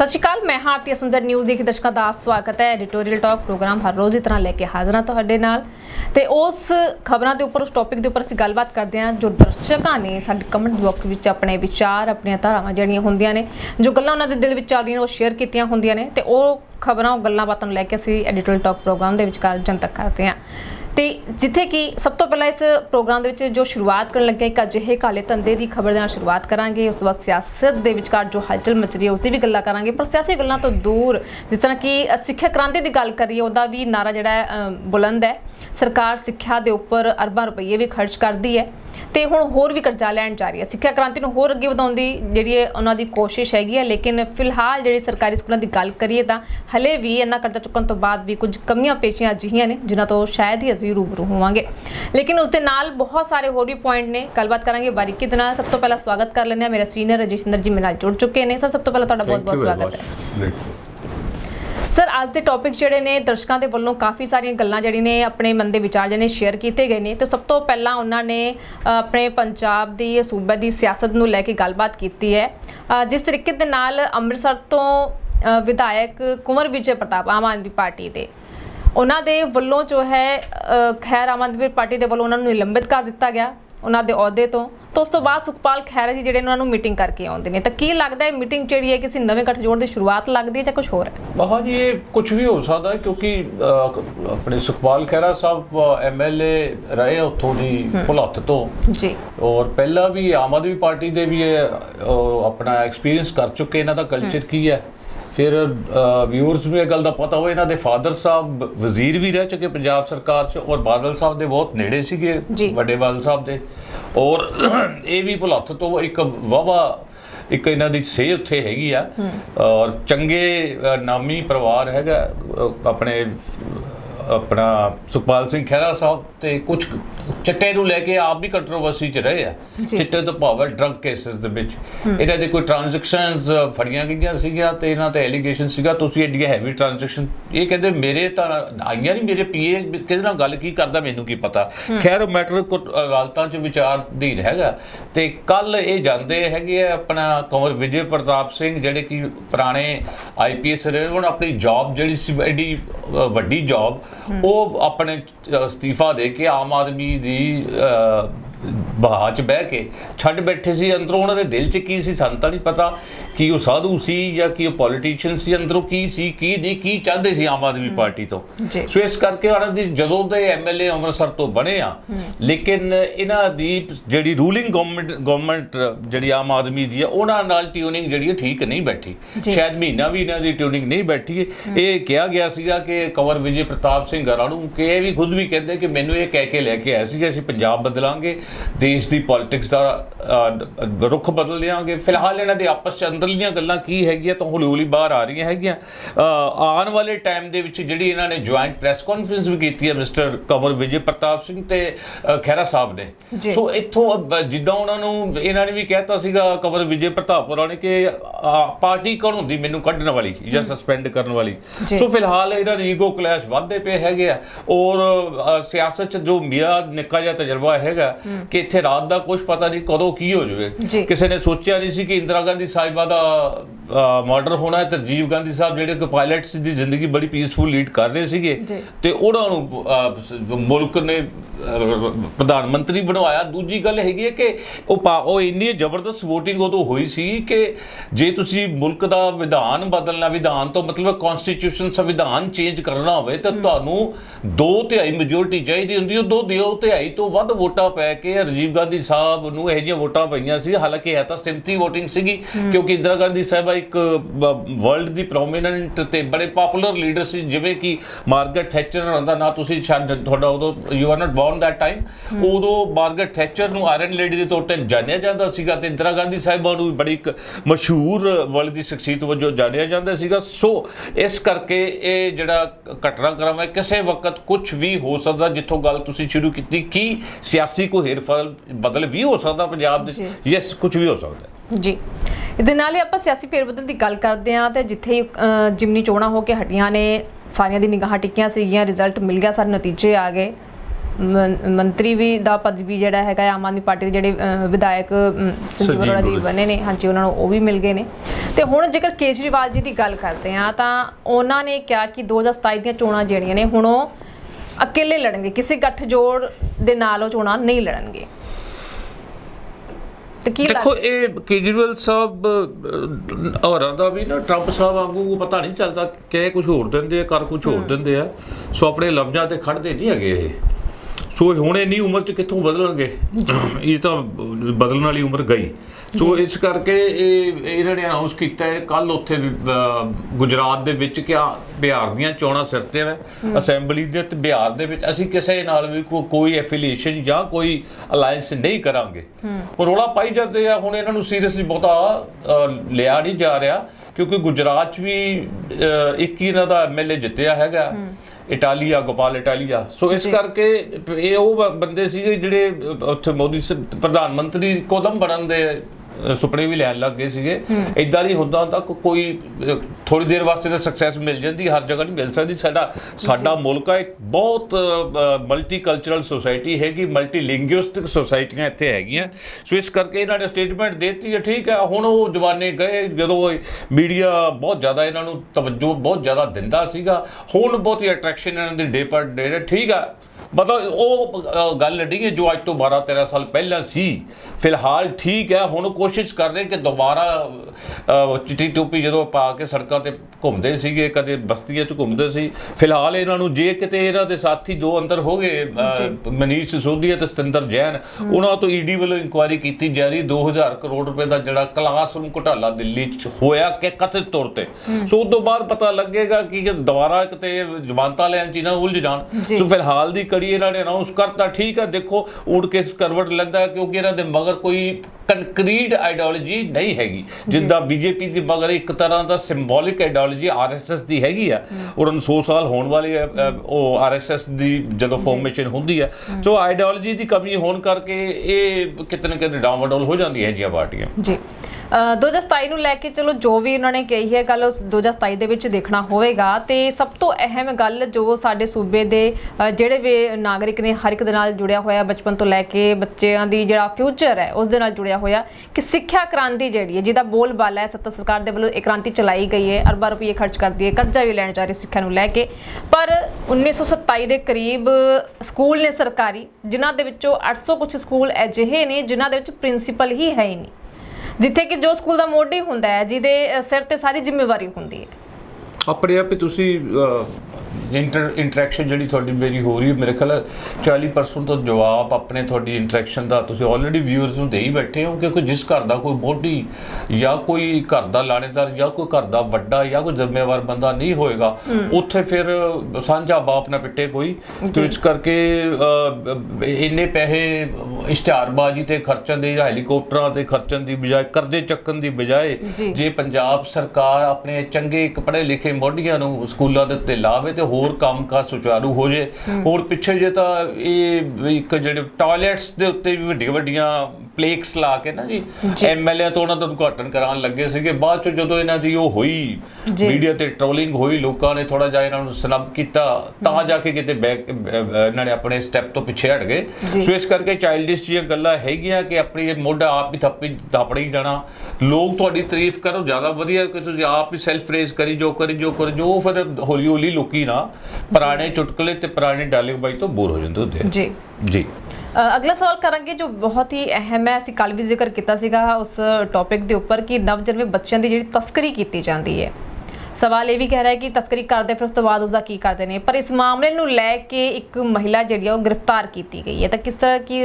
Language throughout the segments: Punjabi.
ਸਤਿ ਸ਼੍ਰੀ ਅਕਾਲ, ਮੈਂ ਹਾਂ ਆਰਤੀ ਅਸੰਦਰ ਨਿਊਜ਼ ਦੇ ਦਰਸ਼ਕਾਂ ਦਾ ਸਵਾਗਤ ਹੈ। ਐਡੀਟੋਰੀਅਲ ਟਾਕ ਪ੍ਰੋਗਰਾਮ ਹਰ ਰੋਜ਼ ਦੀ ਤਰ੍ਹਾਂ ਲੈ ਕੇ ਹਾਜ਼ਰ ਹਾਂ ਤੁਹਾਡੇ ਨਾਲ। ਤੇ ਉਸ ਖਬਰਾਂ ਦੇ ਉੱਪਰ, ਉਸ ਟੌਪਿਕ ਦੇ ਉੱਪਰ ਅਸੀਂ ਗੱਲਬਾਤ ਕਰਦੇ ਹਾਂ, ਜੋ ਦਰਸ਼ਕਾਂ ਨੇ ਸਾਡੇ ਕਮੈਂਟ ਬਾਕਸ ਵਿੱਚ ਆਪਣੇ ਵਿਚਾਰ, ਆਪਣੀਆਂ ਧਾਰਾਵਾਂ ਜਿਹੜੀਆਂ ਹੁੰਦੀਆਂ ਨੇ, ਜੋ ਗੱਲਾਂ ਉਹਨਾਂ ਦੇ ਦਿਲ ਵਿੱਚ ਚੱਲਦੀਆਂ ਨੇ, ਉਹ ਸ਼ੇਅਰ ਕੀਤੀਆਂ ਹੁੰਦੀਆਂ ਨੇ, ਤੇ ਉਹ ਖਬਰਾਂ, ਉਹ ਗੱਲਾਂ ਬਾਤਾਂ ਨੂੰ ਲੈ ਕੇ ਅਸੀਂ ਐਡੀਟੋਰੀਅਲ ਟਾਕ ਪ੍ਰੋਗਰਾਮ ਦੇ ਵਿਚਕਾਰ ਜਨਤਕ ਕਰਦੇ ਹਾਂ। ਤੇ ਜਿੱਥੇ ਕਿ ਸਭ ਤੋਂ ਪਹਿਲਾਂ ਇਸ ਪ੍ਰੋਗਰਾਮ ਦੇ ਵਿੱਚ ਜੋ ਸ਼ੁਰੂਆਤ ਕਰਨ ਲੱਗੇ ਇੱਕ ਅਜਿਹੇ ਕਾਲੇ ਧੰਦੇ ਦੀ ਖਬਰ ਦੇ ਨਾਲ ਸ਼ੁਰੂਆਤ ਕਰਾਂਗੇ, ਉਸ ਤੋਂ ਬਾਅਦ ਸਿਆਸਤ ਦੇ ਵਿਚਕਾਰ ਜੋ ਹਲਚਲ ਮਚ ਰਹੀ ਹੈ, ਉਸ ਦੀ ਵੀ ਗੱਲਾਂ ਕਰਾਂਗੇ। ਪਰ ਸਿਆਸੀ ਗੱਲਾਂ ਤੋਂ ਦੂਰ, ਜਿਸ ਤਰ੍ਹਾਂ ਕਿ ਸਿੱਖਿਆ ਕ੍ਰਾਂਤੀ ਦੀ ਗੱਲ ਕਰੀਏ, ਉਹਦਾ ਵੀ ਨਾਰਾ ਜਿਹੜਾ ਬੁਲੰਦ ਹੈ। ਸਰਕਾਰ ਸਿੱਖਿਆ ਦੇ ਉੱਪਰ ਅਰਬਾਂ ਰੁਪਏ ਵੀ ਖਰਚ ਕਰਦੀ ਹੈ। ਤੇ ਹੁਣ ਹੋਰ ਵੀ ਕਰਜ਼ਾ ਲੈਣ ਜਾ ਰਹੀ ਹੈ। ਸਿੱਖਿਆ ਕ੍ਰਾਂਤੀ ਨੂੰ ਹੋਰ ਅੱਗੇ ਵਧਾਉਣ ਦੀ ਜਿਹੜੀ ਹੈ ਉਹਨਾਂ ਦੀ ਕੋਸ਼ਿਸ਼ ਹੈਗੀ ਹੈ ਲੇਕਿਨ ਫਿਲਹਾਲ ਜਿਹੜੀ ਸਰਕਾਰੀ ਸਕੂਲਾਂ ਦੀ ਗੱਲ ਕਰੀਏ ਤਾਂ ਹਲੇ ਵੀ ਇਹਨਾਂ ਕਰਜ਼ਾ ਚੁੱਕਣ ਤੋਂ ਬਾਅਦ ਵੀ ਕੁਝ ਕਮੀਆਂ ਪੇਸ਼ੀਆਂ ਅਜਿਹੀਆਂ ਨੇ ਜਿਨ੍ਹਾਂ ਤੋਂ ਸ਼ਾਇਦ ਹੀ ਅਸੀਂ ਰੂਬਰੂ ਹੋਵਾਂਗੇ। ਲੇਕਿਨ ਉਸ ਦੇ ਨਾਲ ਬਹੁਤ ਸਾਰੇ ਹੋਰ ਵੀ ਪੁਆਇੰਟ ਨੇ। ਗੱਲਬਾਤ ਕਰਾਂਗੇ ਬਾਰੀਕੀ ਦੇ ਨਾਲ। ਸਭ ਤੋਂ ਪਹਿਲਾਂ ਸਵਾਗਤ ਕਰ ਲੈਂਦੇ ਹਾਂ। ਮੇਰੇ ਸੀਨੀਅਰ ਰਜਿੰਦਰ ਜੀ ਮੇਰੇ ਨਾਲ ਜੁੜ ਚੁੱਕੇ ਨੇ। ਸਰ ਸਭ ਤੋਂ ਪਹਿਲਾਂ ਤੁਹਾਡਾ ਬਹੁਤ ਬਹੁਤ ਸਵਾਗਤ ਹੈ। ਸਰ, ਅੱਜ ਦੇ ਟੌਪਿਕ ਜਿਹੜੇ ਨੇ, ਦਰਸ਼ਕਾਂ ਦੇ ਵੱਲੋਂ ਕਾਫੀ ਸਾਰੀਆਂ ਗੱਲਾਂ ਜਿਹੜੀ ਨੇ ਆਪਣੇ ਮਨ ਦੇ ਵਿਚਾਰ ਜਿਹੜੇ ਸ਼ੇਅਰ ਕੀਤੇ ਗਏ ਨੇ। ਤੇ ਸਭ ਤੋਂ ਪਹਿਲਾਂ ਉਹਨਾਂ ਨੇ ਆਪਣੇ ਪੰਜਾਬ ਦੀ, ਸੂਬੇ ਦੀ ਸਿਆਸਤ ਨੂੰ ਲੈ ਕੇ ਗੱਲਬਾਤ ਕੀਤੀ ਹੈ। ਜਿਸ ਤਰੀਕੇ ਦੇ ਨਾਲ ਅੰਮ੍ਰਿਤਸਰ ਤੋਂ ਵਿਧਾਇਕ ਕੁੰਵਰ ਵਿਜੇ ਪ੍ਰਤਾਪ ਆਮ ਆਦਮੀ ਪਾਰਟੀ ਦੇ, ਉਹਨਾਂ ਦੇ ਵੱਲੋਂ ਜੋ ਹੈ ਖੈਰ ਆਮ ਆਦਮੀ ਪਾਰਟੀ ਦੇ ਵੱਲੋਂ ਉਹਨਾਂ ਨੂੰ ਨਿਲੰਬਿਤ ਕਰ ਦਿੱਤਾ ਗਿਆ। ਉਹਨਾਂ ਦੇ ਅਹੁਦੇ ਤੋਂ। ਤੋਂ ਉਸ ਤੋਂ ਬਾਅਦ ਸੁਖਪਾਲ ਖਹਿਰਾ ਜੀ ਜਿਹੜੇ ਉਹਨਾਂ ਨੂੰ ਮੀਟਿੰਗ ਕਰਕੇ ਆਉਂਦੇ ਨੇ। ਤਾਂ ਕੀ ਲੱਗਦਾ ਹੈ ਮੀਟਿੰਗ ਜਿਹੜੀ ਹੈ ਕਿਸੇ ਨਵੇਂ ਗੱਠਜੋੜ ਦੀ ਸ਼ੁਰੂਆਤ ਲੱਗਦੀ ਹੈ ਜਾਂ ਕੁਝ ਹੋਰ ਹੈ? ਬਾਹਾ ਜੀ ਇਹ ਕੁਝ ਵੀ ਹੋ ਸਕਦਾ ਹੈ ਕਿਉਂਕਿ ਆਪਣੇ ਸੁਖਪਾਲ ਖਹਿਰਾ ਸਾਹਿਬ ਐਮਐਲਏ ਰਹੇ ਉੱਥੋਂ ਦੀ ਭੁਲੱਥ ਤੋਂ। ਜੀ। ਔਰ ਪਹਿਲਾਂ ਵੀ ਆਮ ਆਦਮੀ ਪਾਰਟੀ ਦੇ ਵੀ ਆਪਣਾ ਐਕਸਪੀਰੀਅੰਸ ਕਰ ਚੁੱਕੇ। ਇਹਨਾਂ ਦਾ ਕਲਚਰ ਕੀ ਹੈ? ਫਿਰ ਵਿਊਅਰਸ ਨੂੰ ਇਹ ਗੱਲ ਦਾ ਪਤਾ ਹੋਵੇ ਇਹਨਾਂ ਦੇ ਫਾਦਰ ਸਾਹਿਬ ਵਜ਼ੀਰ ਵੀ ਰਹਿ ਚੁੱਕੇ ਪੰਜਾਬ ਸਰਕਾਰ 'ਚ ਔਰ ਬਾਦਲ ਸਾਹਿਬ ਦੇ ਬਹੁਤ ਨੇੜੇ ਸੀਗੇ। ਵੱਡੇ ਬਾਦਲ ਸਾਹਿਬ ਦੇ। ਔਰ ਇਹ ਵੀ ਭੁਲੱਥ ਤੋਂ ਇੱਕ ਵਾਵਾ ਇੱਕ ਇਹਨਾਂ ਦੀ ਸੇ ਉੱਥੇ ਹੈਗੀ ਆ। ਔਰ ਚੰਗੇ ਨਾਮੀ ਪਰਿਵਾਰ ਹੈਗਾ ਆਪਣੇ ਆਪਣਾ ਸੁਖਪਾਲ ਸਿੰਘ ਖਹਿਰਾ ਸਾਹਿਬ ਤੇ ਕੁਝ ਚਿੱਟੇ ਨੂੰ ਲੈ ਕੇ ਆਪ ਵੀ ਕੰਟਰੋਵਰਸੀ 'ਚ ਰਹੇ ਆ। ਚਿੱਟੇ ਤੋਂ ਭਾਵ ਡਰਗ ਕੇਸਸ ਦੇ ਵਿੱਚ। ਇਹਨਾਂ ਦੇ ਕੋਈ ਟ੍ਰਾਂਜੈਕਸ਼ਨਸ ਫੜੀਆਂ ਗਈਆਂ ਸੀਗੀਆਂ ਤੇ ਇਹਨਾਂ ਤੇ ਐਲੀਗੇਸ਼ਨ ਸੀਗਾ। ਤੁਸੀਂ ਐਡੀਆਂ ਹੈਵੀ ਟ੍ਰਾਂਜੈਕਸ਼ਨ ਇਹ ਕਹਿੰਦੇ ਮੇਰੇ ਤਾਂ ਆਈਆਂ ਨਹੀਂ ਮੇਰੇ ਪੀਏ ਕਿਹਦੇ ਨਾਲ ਗੱਲ ਕੀ ਕਰਦਾ ਮੈਨੂੰ ਕੀ ਪਤਾ। ਖੈਰ ਮੈਟਰ ਅਦਾਲਤਾਂ 'ਚ ਵਿਚਾਰ ਦੀ ਹੈਗਾ। ਤੇ ਕੱਲ ਇਹ ਜਾਂਦੇ ਹੈਗੇ ਆ ਆਪਣਾ ਕੰਵਰ ਵਿਜੇ ਪ੍ਰਤਾਪ ਸਿੰਘ ਜਿਹੜੇ ਕਿ ਪੁਰਾਣੇ ਆਈਪੀਐਸ ਰਹੇ ਹੁਣ ਆਪਣੀ ਜੌਬ ਜਿਹੜੀ ਸੀ ਐਡੀ ਵੱਡੀ ਜੌਬ ਉਹ ਆਪਣੇ ਅਸਤੀਫਾ ਦੇ ਕੇ ਆਮ ਆਦਮੀ ਦੀ ਅ, ਬਹਾਅ 'ਚ ਬਹਿ ਕੇ ਛੱਡ ਬੈਠੇ ਸੀ ਅੰਦਰੋਂ ਉਹਨਾਂ ਦੇ ਦਿਲ 'ਚ ਕੀ ਸੀ? ਸਾਨੂੰ ਤਾਂ ਨਹੀਂ ਪਤਾ ਕਿ ਉਹ ਸਾਧੂ ਸੀ ਜਾਂ ਕਿ ਉਹ ਪੋਲੀਟੀਸ਼ੀਅਨ ਸੀ ਅੰਦਰੋਂ ਕੀ ਸੀ ਕੀ ਨਹੀਂ ਕੀ ਚਾਹੁੰਦੇ ਸੀ ਆਮ ਆਦਮੀ ਪਾਰਟੀ ਤੋਂ। ਸੋ ਇਸ ਕਰਕੇ ਉਹਨਾਂ ਦੀ ਜਦੋਂ ਦੇ ਐਮਐਲਏ ਅੰਮ੍ਰਿਤਸਰ ਤੋਂ ਬਣੇ ਆ ਲੇਕਿਨ ਇਹਨਾਂ ਦੀ ਜਿਹੜੀ ਰੂਲਿੰਗ ਗਵਰਨਮੈਂਟ ਗਵਰਨਮੈਂਟ ਜਿਹੜੀ ਆਮ ਆਦਮੀ ਦੀ ਆ ਉਹਨਾਂ ਨਾਲ ਟਿਊਨਿੰਗ ਜਿਹੜੀ ਠੀਕ ਨਹੀਂ ਬੈਠੀ। ਸ਼ਾਇਦ ਮਹੀਨਾ ਵੀ ਇਹਨਾਂ ਦੀ ਟਿਊਨਿੰਗ ਨਹੀਂ ਬੈਠੀ। ਇਹ ਕਿਹਾ ਗਿਆ ਸੀਗਾ ਕਿ ਕੰਵਰ ਵਿਜੇ ਪ੍ਰਤਾਪ ਸਿੰਘ ਰਾਣੂ ਕਿ ਇਹ ਵੀ ਖੁਦ ਵੀ ਕਹਿੰਦੇ ਕਿ ਮੈਨੂੰ ਇਹ ਕਹਿ ਕੇ ਲੈ ਕੇ ਆਇਆ ਸੀ ਕਿ ਅਸੀਂ ਪੰਜਾਬ ਬਦਲਾਂਗੇ। ਦੇਸ਼ ਦੀ ਪੋਲਿਟਿਕਸ ਦਾ ਰੁਖ ਬਦਲ ਲਿਆਂਗੇ। ਫਿਲਹਾਲ ਇਹਨਾਂ ਦੇ ਆਪਸ ਚ ਅੰਦਰਲੀਆਂ ਗੱਲਾਂ ਕੀ ਹੈਗੀਆਂ ਤਾਂ ਹੌਲੀ ਹੌਲੀ ਬਾਹਰ ਆ ਰਹੀਆਂ ਹੈਗੀਆਂ। ਆਉਣ ਵਾਲੇ ਟਾਈਮ ਦੇ ਵਿੱਚ ਜਿਹੜੀ ਇਹਨਾਂ ਨੇ ਜੁਆਇੰਟ ਪ੍ਰੈਸ ਕਾਨਫਰੰਸ ਵੀ ਕੀਤੀ ਹੈ ਮਿਸਟਰ ਕੰਵਰ ਵਿਜੇ ਪ੍ਰਤਾਪ ਸਿੰਘ ਤੇ ਅ, ਖਹਿਰਾ ਸਾਹਿਬ ਨੇ। ਸੋ ਇੱਥੋਂ ਜਿੱਦਾਂ ਉਹਨਾਂ ਨੂੰ ਇਹਨਾਂ ਨੇ ਵੀ ਕਹਿਤਾ ਸੀਗਾ ਕੰਵਰ ਵਿਜੇ ਪ੍ਰਤਾਪ ਹੋਰਾਂ ਨੇ ਕਿ ਪਾਰਟੀ ਕੌਣ ਹੁੰਦੀ ਮੈਨੂੰ ਕੱਢਣ ਵਾਲੀ ਜਾਂ ਸਸਪੈਂਡ ਕਰਨ ਵਾਲੀ। ਸੋ ਫਿਲਹਾਲ ਇਹਨਾਂ ਦੀ ਈਗੋ ਕਲੈਸ਼ ਵੱਧਦੇ ਪਏ ਹੈਗੇ ਆ। ਔਰ ਸਿਆਸਤ ਚ ਜੋ ਮੇਰਾ ਨਿੱਕਾ ਜਿਹਾ ਤਜਰਬਾ ਹੈਗਾ ਕਿ ਇੱਥੇ ਰਾਤ ਦਾ ਕੁਝ ਪਤਾ ਨਹੀਂ ਕਦੋਂ ਕੀ ਹੋ। ਜਾਵੇ ਕਿਸੇ ਨੇ ਸੋਚਿਆ ਨਹੀਂ ਸੀ ਕਿ ਇੰਦਰਾ ਗਾਂਧੀ ਸਾਹਿਬਾ ਦਾ ਮਰਡਰ ਹੋਣਾ ਹੈ ਤੇ ਰਾਜੀਵ ਗਾਂਧੀ ਸਾਹਿਬ ਜਿਹੜੇ ਕਿ ਪਾਇਲਟਸ ਦੀ ਜ਼ਿੰਦਗੀ ਬੜੀ ਪੀਸਫੁਲ ਲੀਡ ਕਰ ਰਹੇ ਸੀਗੇ। ਤੇ ਉਹਨਾਂ ਨੂੰ ਮੁਲਕ ਨੇ ਪ੍ਰਧਾਨ ਮੰਤਰੀ ਬਣਵਾਇਆ। ਦੂਜੀ ਗੱਲ ਹੈਗੀ ਹੈ ਕਿ ਉਹ ਉਹ ਇੰਨੀ ਜ਼ਬਰਦਸਤ VOTING ਉਦੋਂ ਹੋਈ ਸੀ ਕਿ ਜੇ ਤੁਸੀਂ ਮੁਲਕ ਦਾ ਵਿਧਾਨ ਬਦਲਣਾ ਵਿਧਾਨ ਤੋਂ ਮਤਲਬ ਕਨਸਟੀਟਿਊਸ਼ਨ ਸੰਵਿਧਾਨ ਚੇਂਜ ਕਰਨਾ ਹੋਵੇ ਤਾਂ ਤੁਹਾਨੂੰ ਦੋ ਤਿਹਾਈ ਮੈਜੋਰਟੀ ਚਾਹੀਦੀ ਹੁੰਦੀ ਉਹ ਦੋ ਦਿਓ ਤਿਹਾਈ ਤੋਂ ਵੱਧ ਵੋਟਾਂ ਪੈ ਕੇ ਰਾਜੀਵ ਗਾਂਧੀ ਸਾਹਿਬ ਨੂੰ ਇਹ ਜਿਹੀਆਂ ਵੋਟਾਂ ਪਈਆਂ ਸੀ। ਹਾਲਾਂਕਿ ਹੈ ਤਾਂ ਸਿੰਪਥੀ VOTING ਸੀਗੀ ਕਿਉਂਕਿ ਇੰਦਰਾ ਗਾਂਧੀ ਸਾਹਿਬਾ ਇੱਕ ਵਰਲਡ ਦੀ ਪ੍ਰੋਮਿਨੈਂਟ ਤੇ ਬੜੇ ਪਪੂਲਰ ਲੀਡਰ ਸੀ ਜਿਵੇਂ ਕਿ ਮਾਰਗਰਟ ਥੈਚਰ ਦਾ ਨਾਂ ਤੁਸੀਂ ਸ਼ਾਇਦ ਤੁਹਾਡਾ ਉਦੋਂ you are not born that time ਉਦੋਂ ਮਾਰਗਰਟ ਥੈਚਰ ਨੂੰ ਆਇਰਨ ਲੇਡੀ ਦੇ ਤੌਰ ਤੇ ਜਾਣਿਆ ਜਾਂਦਾ ਸੀਗਾ ਤੇ ਇੰਦਰਾ ਗਾਂਧੀ ਸਾਹਿਬਾ ਨੂੰ ਵੀ ਬੜੀ ਇੱਕ ਮਸ਼ਹੂਰ ਵਰਲਡ ਦੀ ਸ਼ਖਸੀਅਤ ਵਜੋਂ ਜਾਣਿਆ ਜਾਂਦਾ ਸੀਗਾ ਸੋ ਇਸ ਕਰਕੇ ਇਹ ਜਿਹੜਾ ਘਟਨਾਕ੍ਰਮ ਹੈ ਕਿਸੇ ਵਕਤ ਕੁਝ ਵੀ ਹੋ ਸਕਦਾ ਜਿੱਥੋਂ ਗੱਲ ਤੁਸੀਂ ਸ਼ੁਰੂ ਕੀਤੀ ਕਿ ਸਿਆਸੀ ਕੋਈ ਹੇਰਫਲ ਬਦਲ ਵੀ ਹੋ ਸਕਦਾ ਪੰਜਾਬ ਦੇ। ਯੈਸ ਕੁਝ ਵੀ ਹੋ ਸਕਦਾ। ਜੀ। ਇਹਦੇ ਨਾਲ ਹੀ ਆਪਾਂ ਸਿਆਸੀ ਫੇਰਬਦਲ ਦੀ ਗੱਲ ਕਰਦੇ ਹਾਂ ਤੇ ਜਿੱਥੇ ਜਿਮਨੀ ਚੋਣਾਂ ਹੋ ਕੇ ਹਟੀਆਂ ਨੇ ਸਾਰਿਆਂ ਦੀ ਨਿਗਾਹਾਂ ਟਿੱਕੀਆਂ ਸੀਗੀਆਂ ਰਿਜ਼ਲਟ ਮਿਲ ਗਿਆ ਸਾਰੇ ਨਤੀਜੇ ਆ ਗਏ। ਮੰਤਰੀ ਵੀ ਦਾ ਪਦ ਵੀ ਜਿਹੜਾ ਹੈਗਾ ਆਮ ਆਦਮੀ ਪਾਰਟੀ ਦੇ ਜਿਹੜੇ ਵਿਧਾਇਕ ਸੰਜੀਵ ਅਰੋੜਾ ਜੀ। ਬਣੇ ਨੇ ਹਾਂਜੀ ਉਹਨਾਂ ਨੂੰ ਉਹ ਵੀ ਮਿਲ ਗਏ ਨੇ। ਤੇ ਹੁਣ ਜੇਕਰ ਕੇਜਰੀਵਾਲ ਜੀ ਦੀ ਗੱਲ ਕਰਦੇ ਆ ਤਾਂ ਉਹਨਾਂ ਨੇ ਕਿਹਾ ਕਿ 2027 ਦੀਆਂ ਚੋਣਾਂ ਜਿਹੜੀਆਂ ਨੇ ਹੁਣ ਉਹ ਇਕੱਲੇ ਲੜਨਗੇ ਕਿਸੇ ਗੱਠਜੋੜ ਦੇ ਨਾਲ ਉਹ ਚੋਣਾਂ ਨਹੀਂ ਲੜਨਗੇ। ਤੇ ਕੀ ਦੇਖੋ ਇਹ ਕੇਜਰੀਵਾਲ ਸਾਹਿਬ ਹੋਰਾਂ ਦਾ ਵੀ ਨਾ ਟਰੰਪ ਸਾਹਿਬ ਵਾਂਗੂ ਪਤਾ ਨਹੀਂ ਚੱਲਦਾ ਕਹਿ ਕੁਝ ਹੋਰ ਦਿੰਦੇ ਆ ਕਰ ਕੁਝ ਹੋਰ ਦਿੰਦੇ ਆ। ਸੋ ਆਪਣੇ ਲਫ਼ਜ਼ਾਂ ਤੇ ਖੜਦੇ ਨਹੀਂ ਹੈਗੇ ਇਹ। ਸੋ ਹੁਣ ਇੰਨੀ ਉਮਰ ਚ ਕਿੱਥੋਂ ਬਦਲਣਗੇ? ਇਹ ਤਾਂ ਬਦਲਣ ਵਾਲੀ ਉਮਰ ਗਈ। ਸੋ ਇਸ ਕਰਕੇ ਇਹ ਇਹਨਾਂ ਨੇ ਅਨਾਉਂਸ ਕੀਤਾ ਹੈ ਕੱਲ ਉੱਥੇ ਗੁਜਰਾਤ ਦੇ ਵਿੱਚ ਕਿ ਆ ਬਿਹਾਰ ਦੀਆਂ ਚੋਣਾਂ ਸਿਰ ਤੇ ਹੈ। ਅਸੈਂਬਲੀ ਦੇ ਤੇ ਬਿਹਾਰ ਦੇ ਵਿੱਚ ਅਸੀਂ ਕਿਸੇ ਨਾਲ ਵੀ ਕੋਈ ਐਫੀਲੀਏਸ਼ਨ ਜਾਂ ਕੋਈ ਅਲਾਈਅੰਸ ਨਹੀਂ ਕਰਾਂਗੇ। ਉਹ ਰੋਲਾ ਪਾਈ ਜਾਂਦੇ ਆ ਹੁਣ ਇਹਨਾਂ ਨੂੰ ਸੀਰੀਅਸਲੀ ਬਹੁਤਾ ਲਿਆ ਨਹੀਂ ਜਾ ਰਿਹਾ। ਕਿਉਂਕਿ ਗੁਜਰਾਤ 'ਚ ਵੀ ਇੱਕ ਹੀ ਇਹਨਾਂ ਦਾ ਐਮਐਲਏ ਜਿੱਤਿਆ ਹੈਗਾ। Italia Gopal Italia. ਸੋ ਇਸ ਕਰਕੇ ਇਹ ਉਹ ਬੰਦੇ ਸੀਗੇ ਜਿਹੜੇ ਉੱਥੇ ਮੋਦੀ ਪ੍ਰਧਾਨ ਮੰਤਰੀ ਕੋਦਮ ਬਣਨ ਦੇ ਸੁਪਨੇ ਵੀ ਲੈਣ ਲੱਗ ਗਏ ਸੀਗੇ। ਇਦਾਂ ਨਹੀਂ ਹੁੰਦਾ ਹੁੰਦਾ ਕੋਈ ਥੋੜੀ ਦੇਰ ਵਾਸਤੇ ਤਾਂ ਸਕਸੈਸ ਮਿਲ ਜਾਂਦੀ ਹਰ ਜਗ੍ਹਾ ਨਹੀਂ ਮਿਲ ਸਕਦੀ। ਸਾਡਾ ਸਾਡਾ ਮੁਲਕ ਹੈ ਇੱਕ ਬਹੁਤ ਮਲਟੀ ਕਲਚਰਲ ਸੋਸਾਇਟੀ ਹੈਗੀ ਮਲਟੀ ਲਿੰਗੁਇਸਟਿਕ ਸੋਸਾਇਟੀਆਂ ਇੱਥੇ ਹੈਗੀਆਂ। ਸੋ ਇਸ ਕਰਕੇ ਇਹਨਾਂ ਨੇ ਸਟੇਟਮੈਂਟ ਦਿੱਤੀ ਹੈ ਠੀਕ ਹੈ ਹੁਣ ਉਹ ਜਵਾਨੇ ਗਏ ਜਦੋਂ ਮੀਡੀਆ ਬਹੁਤ ਜ਼ਿਆਦਾ ਇਹਨਾਂ ਨੂੰ ਤਵੱਜੋ ਬਹੁਤ ਜ਼ਿਆਦਾ ਦਿੰਦਾ ਸੀਗਾ। ਹੁਣ ਬਹੁਤੀ ਅਟਰੈਕਸ਼ਨ ਇਹਨਾਂ ਦੀ ਡੇ ਪਰ ਡੇ ਠੀਕ ਆ। ਮਤਲਬ ਉਹ ਅ, ਗੱਲ ਲੱਡੀ ਹੈ ਜੋ ਅੱਜ ਤੋਂ 12 13 ਸਾਲ ਪਹਿਲਾਂ ਸੀ। ਫਿਲਹਾਲ ਠੀਕ ਹੈ ਹੁਣ ਕੋਸ਼ਿਸ਼ ਕਰ ਰਹੇ ਕਿ ਦੁਬਾਰਾ ਅ, ਚਿੱਟੀ ਟੋਪੀ ਜਦੋਂ ਪਾ ਕੇ ਸੜਕਾਂ ਤੇ ਘੁੰਮਦੇ ਸੀਗੇ ਕਦੇ ਬਸਤੀਆਂ 'ਚ ਘੁੰਮਦੇ ਸੀ। ਫਿਲਹਾਲ ਇਹਨਾਂ ਨੂੰ ਜੇ ਕਿਤੇ ਇਹਨਾਂ ਦੇ ਸਾਥੀ ਦੋ ਅੰਦਰ ਹੋ ਗਏ ਮਨੀਸ਼ ਸਿਸੋਦੀਆ ਤੇ ਸਤਿੰਦਰ ਜੈਨ ਉਹਨਾਂ ਤੋਂ ਈਡੀ ਵੱਲੋਂ ਇਨਕੁਆਇਰੀ ਕੀਤੀ ਜਾ ਰਹੀ। 2000 ਕਰੋੜ ਰੁਪਏ ਦਾ ਜਿਹੜਾ ਕਲਾਸਰੂਮ ਘੁਟਾਲਾ ਦਿੱਲੀ 'ਚ ਹੋਇਆ ਕਿ ਕਥਿਤ ਤੌਰ ਤੇ। ਸੋ ਉਸ ਤੋਂ ਬਾਅਦ ਪਤਾ ਲੱਗੇਗਾ ਕਿ ਦੁਬਾਰਾ ਕਿਤੇ ਜਮਾਨਤਾਂ ਲੈਣ 'ਚ ਨਾ ਉਲਝ ਜਾਣ। ਸੋ ਫਿਲਹਾਲ ਦੀ ਕੜੀ ਇਹਨਾਂ ਨੇ ਅਨਾਉਂਸ ਕਰਤਾ ਠੀਕ ਹੈ ਦੇਖੋ ਉੜ ਕੇ ਕਰਵਟ ਲੈਂਦਾ ਕਿਉਂਕਿ ਇਹਨਾਂ ਦੇ ਮਗਰ ਕੋਈ ਕੰਕਰੀਟ ਆਈਡੀਓਲੋਜੀ ਨਹੀਂ ਹੈਗੀ। ਜਿੱਦਾਂ ਬੀਜੇਪੀ ਦੀ ਮਗਰ ਇੱਕ ਤਰ੍ਹਾਂ ਦਾ ਸਿੰਬੋਲਿਕ ਆਈਡੀਓਲੋਜੀ ਆਰਐਸਐਸ ਦੀ ਹੈਗੀ ਆ ਉਹਨਾਂ ਨੂੰ 100 ਸਾਲ ਹੋਣ ਵਾਲੇ ਉਹ ਆਰਐਸਐਸ ਦੀ ਜਦੋਂ ਫਾਰਮੇਸ਼ਨ ਹੁੰਦੀ ਹੈ। ਸੋ ਆਈਡੀਓਲੋਜੀ ਦੀ ਕਮੀ ਹੋਣ ਕਰਕੇ ਇਹ ਕਿਤੇ ਨਾ ਕਿਤੇ ਡਾਊਨਵਰਡਲ ਹੋ ਜਾਂਦੀ ਹੈ ਜੀਆਂ ਪਾਰਟੀਆਂ। ਜੀ। 2027 ਨੂੰ ਲੈ ਕੇ ਚਲੋ ਜੋ ਵੀ ਉਹਨਾਂ ਨੇ ਕਹੀ ਹੈ, ਗੱਲ ਉਸ 2027 ਦੇ ਵਿੱਚ ਦੇਖਣਾ ਹੋਵੇਗਾ। ਤੇ ਸਭ ਤੋਂ ਅਹਿਮ ਗੱਲ ਜੋ ਸਾਡੇ ਸੂਬੇ ਦੇ ਜਿਹੜੇ ਵੀ ਨਾਗਰਿਕ ਨੇ, ਹਰ ਇੱਕ ਦੇ ਨਾਲ ਜੁੜਿਆ ਹੋਇਆ, ਬਚਪਨ ਤੋਂ ਲੈ ਕੇ ਬੱਚਿਆਂ ਦੀ ਜਿਹੜਾ ਫਿਊਚਰ ਹੈ, ਉਸ ਦੇ ਨਾਲ ਜੁੜਿਆ ਹੋਇਆ, ਕਿ ਸਿੱਖਿਆ ਕ੍ਰਾਂਤੀ ਜਿਹੜੀ ਹੈ, ਜਿਹਦਾ ਬੋਲਬਾਲਾ ਹੈ, ਸੱਤਾ ਸਰਕਾਰ ਦੇ ਵੱਲੋਂ ਇਹ ਕ੍ਰਾਂਤੀ ਚਲਾਈ ਗਈ ਹੈ, ਅਰਬਾਂ ਰੁਪਏ ਖਰਚ ਕਰਦੀ ਹੈ, ਕਰਜ਼ਾ ਵੀ ਲੈਣ ਜਾ ਰਹੀ ਸਿੱਖਿਆ ਨੂੰ ਲੈ ਕੇ। ਪਰ 1927 ਦੇ ਕਰੀਬ ਸਕੂਲ ਨੇ ਸਰਕਾਰੀ, ਜਿਨ੍ਹਾਂ ਦੇ ਵਿੱਚੋਂ 800 ਕੁਝ ਸਕੂਲ ਅਜਿਹੇ ਨੇ, ਜਿਨ੍ਹਾਂ ਦੇ ਵਿੱਚ ਪ੍ਰਿੰਸੀਪਲ ਹੀ ਹੈ ਹੀ ਨਹੀਂ। ਜਿੱਥੇ ਕਿ ਜੋ ਸਕੂਲ ਦਾ ਮੋਢੀ ਹੁੰਦਾ ਹੈ, ਜਿਹਦੇ ਸਿਰ ਤੇ ਸਾਰੀ ਜ਼ਿੰਮੇਵਾਰੀ ਹੁੰਦੀ ਹੈ। ਆਪਣੇ ਆਪ ਹੀ ਤੁਸੀਂ ਇੰਟਰ ਇੰਟਰੈਕਸ਼ਨ ਜਿਹੜੀ ਤੁਹਾਡੀ ਮੇਰੀ ਹੋ ਰਹੀ ਹੈ ਮੇਰੇ ਖਿਆਲ 40% ਤੋਂ ਜਵਾਬ ਆਪਣੇ ਤੁਹਾਡੀ ਇੰਟਰੈਕਸ਼ਨ ਦਾ ਤੁਸੀਂ ਆਲਰੇਡੀ ਵਿਊਅਰਸ ਨੂੰ ਦੇ ਹੀ ਬੈਠੇ ਹੋ ਕਿਉਂਕਿ ਜਿਸ ਘਰ ਦਾ ਕੋਈ ਮੋਢੀ ਜਾਂ ਕੋਈ ਘਰ ਦਾ ਲਾਣੇਦਾਰ ਜਾਂ ਕੋਈ ਘਰ ਦਾ ਵੱਡਾ ਜਾਂ ਕੋਈ ਜ਼ਿੰਮੇਵਾਰ ਬੰਦਾ ਨਹੀਂ ਹੋਏਗਾ ਉੱਥੇ ਫਿਰ ਸਾਂਝਾ ਬਾਪ ਨਾ ਪਿੱਟੇ ਕੋਈ। ਤੇ ਇਸ ਕਰਕੇ ਇੰਨੇ ਪੈਸੇ ਇਸ਼ਤਿਹਾਰਬਾਜ਼ੀ ਤੇ ਖਰਚਣ ਦੇ ਜਾਂ ਹੈਲੀਕਾਪਟਰਾਂ ਤੇ ਖਰਚਣ ਦੀ ਬਜਾਏ ਕਰਜ਼ੇ ਚੱਕਣ ਦੀ ਬਜਾਏ ਜੀ। ਜੇ ਪੰਜਾਬ ਸਰਕਾਰ ਆਪਣੇ ਚੰਗੇ ਇੱਕ ਪੜ੍ਹੇ ਲਿਖੇ ਮੋਢੀਆਂ ਨੂੰ ਸਕੂਲਾਂ ਦੇ ਉੱਤੇ ਲਾਵੇ ਤੇ ਹੋਰ ਕੰਮਕਾਜ ਸੁਚਾਰੂ ਹੋ ਜੇ। ਹੋਰ ਪਿੱਛੇ ਜੇ ਤਾਂ ਇਹ ਇੱਕ ਜਿਹੜੇ ਟਾਇਲਟਸ ਦੇ ਉੱਤੇ ਵੀ ਵੱਡੀਆਂ ਵੱਡੀਆਂ ਪਲੇਕਸ ਲਾ ਕੇ ਨਾ ਜੀ। ਐਮਐਲਏ ਤੋਂ ਉਹਨਾਂ ਦਾ ਉਦਘਾਟਨ ਕਰਾਉਣ ਲੱਗੇ ਸੀਗੇ। ਬਾਅਦ ਚ ਜਦੋਂ ਇਹਨਾਂ ਦੀ ਉਹ ਹੋਈ। ਮੀਡੀਆ ਤੇ ਟ੍ਰੋਲਿੰਗ ਹੋਈ ਲੋਕਾਂ ਨੇ ਥੋੜਾ ਜਿਹਾ ਇਹਨਾਂ ਨੂੰ ਸਨਬ ਕੀਤਾ ਤਾਂ ਜਾ ਕੇ ਕਿਤੇ ਬੈਕ ਇਹਨਾਂ ਨੇ ਆਪਣੇ ਸਟੈਪ ਤੋਂ ਪਿੱਛੇ ਹਟ ਗਏ। ਸੋ ਇਸ ਕਰਕੇ ਚਾਈਲਡਿਸ਼ ਜਿਹੀਆਂ ਗੱਲਾਂ ਹੈਗੀਆਂ ਕਿ ਆਪਣੀ ਮੋਢਾ ਆਪ ਹੀ ਥੱਪੀ ਥਾਪੜੀ ਜਾਣਾ। ਲੋਕ ਤੁਹਾਡੀ ਤਾਰੀਫ ਕਰੋ ਜ਼ਿਆਦਾ ਵਧੀਆ ਕਿ ਤੁਸੀਂ ਆਪ ਹੀ ਸੈਲਫ ਪ੍ਰੇਜ਼ ਕਰੀ ਜੋ ਕਰੀ ਜੋ ਕਰੀ ਜੋ ਫਿਰ ਹੌਲੀ ਹੌਲੀ ਲੋਕੀ ਨਾ ਪੁਰਾਣੇ ਚੁਟਕਲੇ ਤੇ ਪੁਰਾਣੇ ਡਾਇਲੌਗ ਬਾਈ ਤੋਂ ਬੋਰ ਹੋ ਜਾਂਦੇ ਹੁੰਦੇ ਜੀ। ਜੀ। ਅਗਲਾ ਸਵਾਲ ਕਰਾਂਗੇ ਜੋ ਬਹੁਤ ਹੀ ਅਹਿਮ ਹੈ। ਅਸੀਂ ਕੱਲ ਵੀ ਜ਼ਿਕਰ ਕੀਤਾ ਸੀਗਾ ਉਸ ਟੌਪਿਕ ਦੇ ਉੱਪਰ ਕਿ ਨਵਜਨਮੇ ਬੱਚਿਆਂ ਦੀ ਜਿਹੜੀ ਤਸਕਰੀ ਕੀਤੀ ਜਾਂਦੀ ਹੈ। ਸਵਾਲ ਇਹ ਵੀ ਕਹਿ ਰਿਹਾ ਹੈ ਕਿ ਤਸਕਰੀ ਕਰਦੇ ਫਿਰ ਉਸ ਤੋਂ ਬਾਅਦ ਉਸ ਦਾ ਕੀ ਕਰਦੇ ਨੇ? ਪਰ ਇਸ ਮਾਮਲੇ ਨੂੰ ਲੈ ਕੇ ਇੱਕ ਮਹਿਲਾ ਜਿਹੜੀ ਆ ਉਹ ਗ੍ਰਿਫਤਾਰ ਕੀਤੀ ਗਈ ਹੈ। ਤਾਂ ਕਿਸ ਤਰ੍ਹਾਂ ਕੀ